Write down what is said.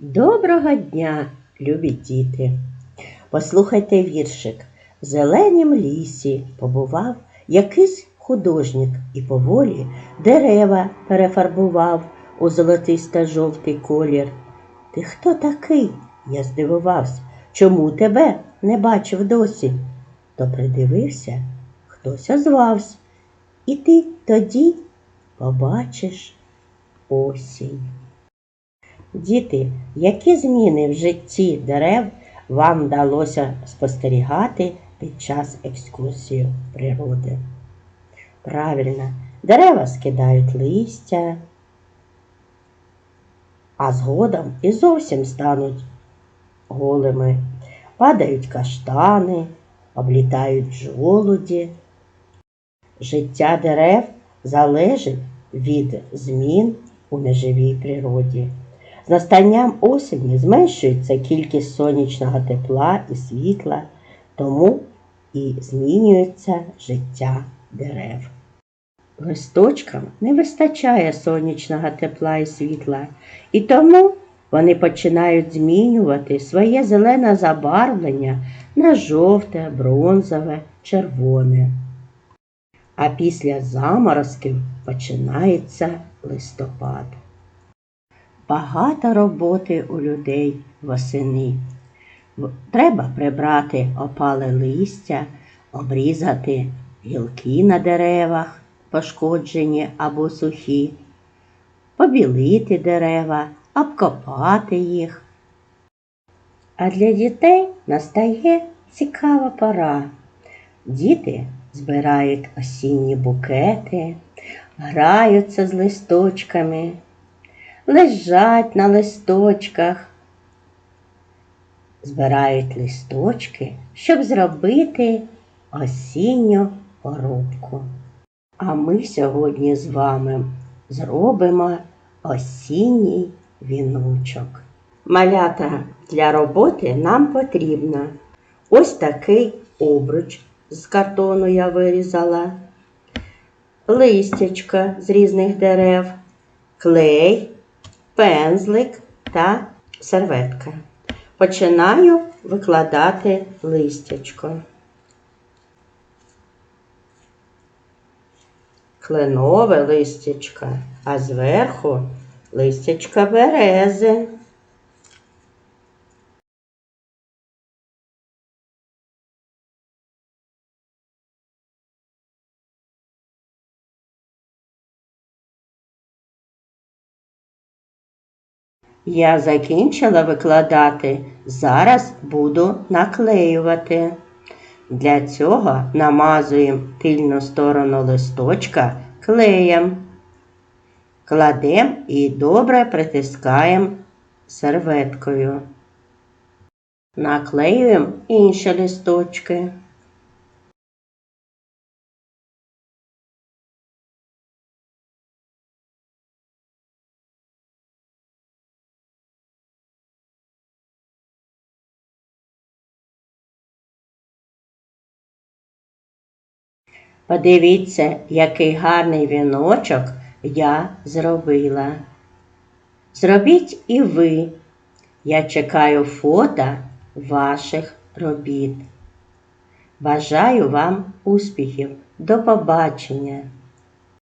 Доброго дня, любі діти! Послухайте віршик. В зеленім лісі побував якийсь художник і поволі дерева перефарбував у золотисто-жовтий колір. Ти хто такий? Я здивувався. Чому тебе не бачив досі? То придивився, хтось озвався. І ти тоді побачиш осінь. Діти, які зміни в житті дерев вам вдалося спостерігати під час екскурсії природи? Правильно, дерева скидають листя, а згодом і зовсім стануть голими. Падають каштани, облітають жолуді. Життя дерев залежить від змін у неживій природі. З настанням осені зменшується кількість сонячного тепла і світла, тому і змінюється життя дерев. Листочкам не вистачає сонячного тепла і світла, і тому вони починають змінювати своє зелене забарвлення на жовте, бронзове, червоне. А після заморозків починається листопад. Багато роботи у людей восени. Треба прибрати опале листя, обрізати гілки на деревах, пошкоджені або сухі, побілити дерева, обкопати їх. А для дітей настає цікава пора. Діти збирають осінні букети, граються з листочками, лежать на листочках, збирають листочки, щоб зробити осінню порубку. А ми сьогодні з вами зробимо осінній віночок. Малята для роботи нам потрібно ось такий обруч з картону я вирізала, листячка з різних дерев, клей, пензлик та серветка. Починаю викладати листячко. Кленове листячко, а зверху листячка берези. Я закінчила викладати, зараз буду наклеювати. Для цього намазуємо тильну сторону листочка клеєм. Кладемо і добре притискаємо серветкою. Наклеюємо інші листочки. Подивіться, який гарний віночок я зробила. Зробіть і ви. Я чекаю фото ваших робіт. Бажаю вам успіхів. До побачення!